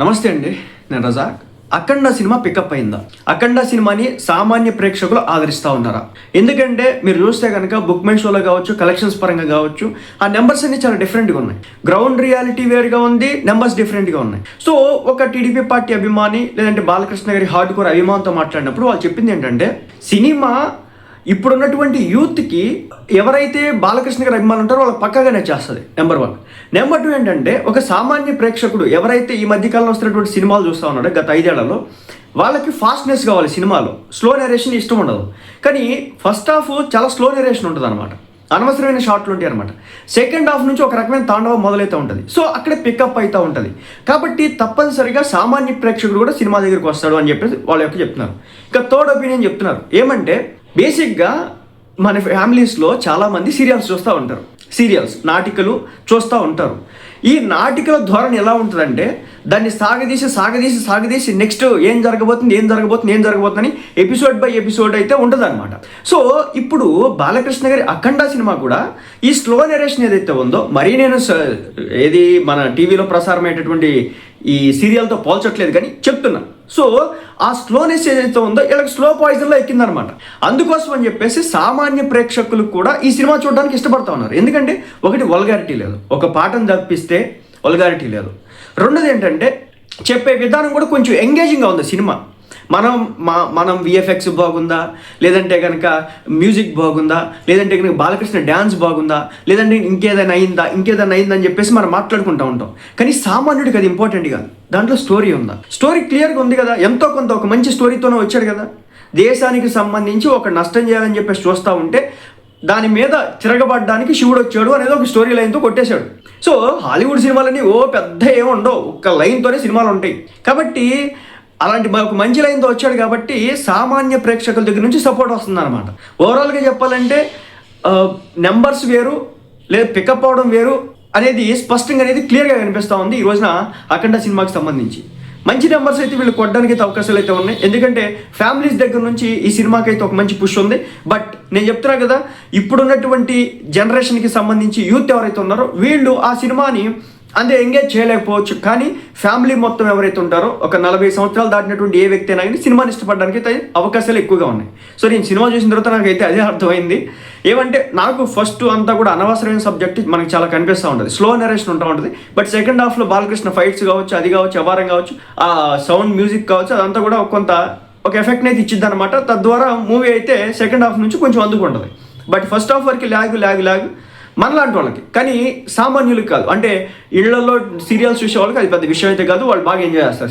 నమస్తే అండి నేను రజాక్. అఖండ సినిమా పికప్ అయిందా? అఖండ సినిమాని సామాన్య ప్రేక్షకులు ఆదరిస్తూ ఉన్నారా? ఎందుకంటే మీరు చూస్తే కనుక బుక్ మై షోలో కావచ్చు కలెక్షన్స్ పరంగా కావచ్చు ఆ నెంబర్స్ అన్ని చాలా డిఫరెంట్గా ఉన్నాయి. గ్రౌండ్ రియాలిటీ వేరుగా ఉంది నెంబర్స్ డిఫరెంట్గా ఉన్నాయి. సో ఒక టీడీపీ పార్టీ అభిమాని లేదంటే బాలకృష్ణ గారి హార్డ్ కోర్ అభిమానంతో మాట్లాడినప్పుడు వాళ్ళు చెప్పింది ఏంటంటే సినిమా ఇప్పుడున్నటువంటి యూత్కి ఎవరైతే బాలకృష్ణ గారు అభిమానులు ఉంటారో వాళ్ళకి పక్కగా నచ్చేస్తుంది నెంబర్ వన్ నెంబర్ టూ ఏంటంటే ఒక సామాన్య ప్రేక్షకుడు ఎవరైతే ఈ మధ్యకాలంలో వస్తున్నటువంటి సినిమాలు చూస్తూ ఉన్నాడో గత ఐదేళ్ళలో వాళ్ళకి ఫాస్ట్నెస్ కావాలి సినిమాలో. స్లో నెరేషన్ ఇష్టం ఉండదు. కానీ ఫస్ట్ హాఫ్ చాలా స్లో నెరేషన్ ఉంటుంది అనమాట అనవసరమైన షాట్లు ఉంటాయి అనమాట సెకండ్ హాఫ్ నుంచి ఒక రకమైన తాండవం మొదలైతే ఉంటుంది. సో అక్కడే పికప్ అవుతూ ఉంటుంది. కాబట్టి తప్పనిసరిగా సామాన్య ప్రేక్షకుడు కూడా సినిమా దగ్గరికి వస్తాడు అని చెప్పేసి వాళ్ళ యొక్క చెప్తున్నారు. ఇంకా థర్డ్ ఒపీనియన్ చెప్తున్నారు. ఏమంటే బేసిక్గా మన ఫ్యామిలీస్లో చాలామంది సీరియల్స్ చూస్తూ ఉంటారు. సీరియల్స్ నాటికలు చూస్తూ ఉంటారు. ఈ నాటికల ధోరణి ఎలా ఉంటుందంటే దాన్ని సాగదీసి సాగదీసి సాగదీసి నెక్స్ట్ ఏం జరగబోతుంది ఏం జరగబోతుంది ఏం జరగబోతుందని ఎపిసోడ్ బై ఎపిసోడ్ అయితే ఉంటుందన్నమాట. సో ఇప్పుడు బాలకృష్ణ గారి అఖండ సినిమా కూడా ఈ స్లో నెరేషన్ ఏదైతే ఉందో మరీ నేను ఏది మన టీవీలో ప్రసారమయ్యేటటువంటి ఈ సీరియల్తో పోల్చట్లేదు కానీ చెప్తున్నా. సో ఆ స్లోనెస్ ఏదైతే ఉందో వీళ్ళకి స్లో పాయిజన్లో ఎక్కిందనమాట. అందుకోసం అని చెప్పేసి సామాన్య ప్రేక్షకులు కూడా ఈ సినిమా చూడడానికి ఇష్టపడతా ఉన్నారు. ఎందుకంటే ఒకటి వల్గారిటీ లేదు. ఒక పాటను తప్పిస్తే వల్గారిటీ లేదు. రెండోది ఏంటంటే చెప్పే విధానం కూడా కొంచెం ఎంగేజింగ్గా ఉంది సినిమా. మనం మా మనం విఎఫ్ఎక్స్ బాగుందా? లేదంటే కనుక మ్యూజిక్ బాగుందా? లేదంటే కనుక బాలకృష్ణ డ్యాన్స్ బాగుందా? లేదంటే ఇంకేదైనా అయిందా? ఇంకేదైనా అయిందని చెప్పేసి మనం మాట్లాడుకుంటూ ఉంటాం. కానీ సామాన్యుడికి అది ఇంపార్టెంట్ కాదు. దాంట్లో స్టోరీ ఉందా? స్టోరీ క్లియర్గా ఉంది కదా? ఎంతో కొంత ఒక మంచి స్టోరీతోనే వచ్చాడు కదా? దేశానికి సంబంధించి ఒక నష్టం చేయాలని చెప్పేసి చూస్తూ ఉంటే దాని మీద తిరగబడడానికి శివుడు వచ్చాడు అనేది ఒక స్టోరీ లైన్తో కొట్టేశాడు. సో హాలీవుడ్ సినిమాలన్నీ ఓ పెద్ద ఏముండవు ఉండవు. ఒక్క లైన్తోనే సినిమాలు ఉంటాయి. కాబట్టి అలాంటి ఒక మంచి లైన్తో వచ్చాడు కాబట్టి సామాన్య ప్రేక్షకుల దగ్గర నుంచి సపోర్ట్ వస్తుంది అనమాట ఓవరాల్గా చెప్పాలంటే నెంబర్స్ వేరు లేదా పికప్ అవడం వేరు అనేది స్పష్టంగా అనేది క్లియర్గా కనిపిస్తూ ఉంది ఈ రోజున అఖండ సినిమాకి సంబంధించి. మంచి నెంబర్స్ అయితే వీళ్ళు కొట్టడానికి అయితే అవకాశాలు అయితే ఉన్నాయి. ఎందుకంటే ఫ్యామిలీస్ దగ్గర నుంచి ఈ సినిమాకి అయితే ఒక మంచి పుష్ ఉంది. బట్ నేను చెప్తున్నా కదా ఇప్పుడున్నటువంటి జనరేషన్కి సంబంధించి యూత్ ఎవరైతే ఉన్నారో వీళ్ళు ఆ సినిమాని అంతే ఎంగేజ్ చేయలేకపోవచ్చు. కానీ ఫ్యామిలీ మొత్తం ఎవరైతే ఉంటారో ఒక నలభై సంవత్సరాలు దాటినటువంటి ఏ వ్యక్తి అయినా కానీ సినిమాని ఇష్టపడడానికి అయితే అవకాశాలు ఎక్కువగా ఉన్నాయి. సో నేను సినిమా చూసిన తర్వాత నాకైతే అదే అర్థమైంది. ఏమంటే నాకు ఫస్ట్ అంతా కూడా అనవసరమైన సబ్జెక్ట్ మనకి చాలా కనిపిస్తూ ఉంటుంది. స్లో నరేషన్ ఉంటా ఉంటుంది. బట్ సెకండ్ హాఫ్లో బాలకృష్ణ ఫైట్స్ కావచ్చు అది కావచ్చు అవారం కావచ్చు ఆ సౌండ్ మ్యూజిక్ కావచ్చు అదంతా కూడా కొంత ఒక ఎఫెక్ట్ అయితే ఇచ్చిద్ది అనమాట తద్వారా మూవీ అయితే సెకండ్ హాఫ్ నుంచి కొంచెం అందుకుంటుంది. బట్ ఫస్ట్ హాఫ్ వరకు ల్యాగ్ ల్యాగ్ ల్యాగ్ మనలాంటి వాళ్ళకి. కానీ సామాన్యులకు కాదు. అంటే ఇళ్ళలో సీరియల్స్ చూసే వాళ్ళకి అది పెద్ద విషయం అయితే కాదు. వాళ్ళు బాగా ఎంజాయ్ చేస్తారు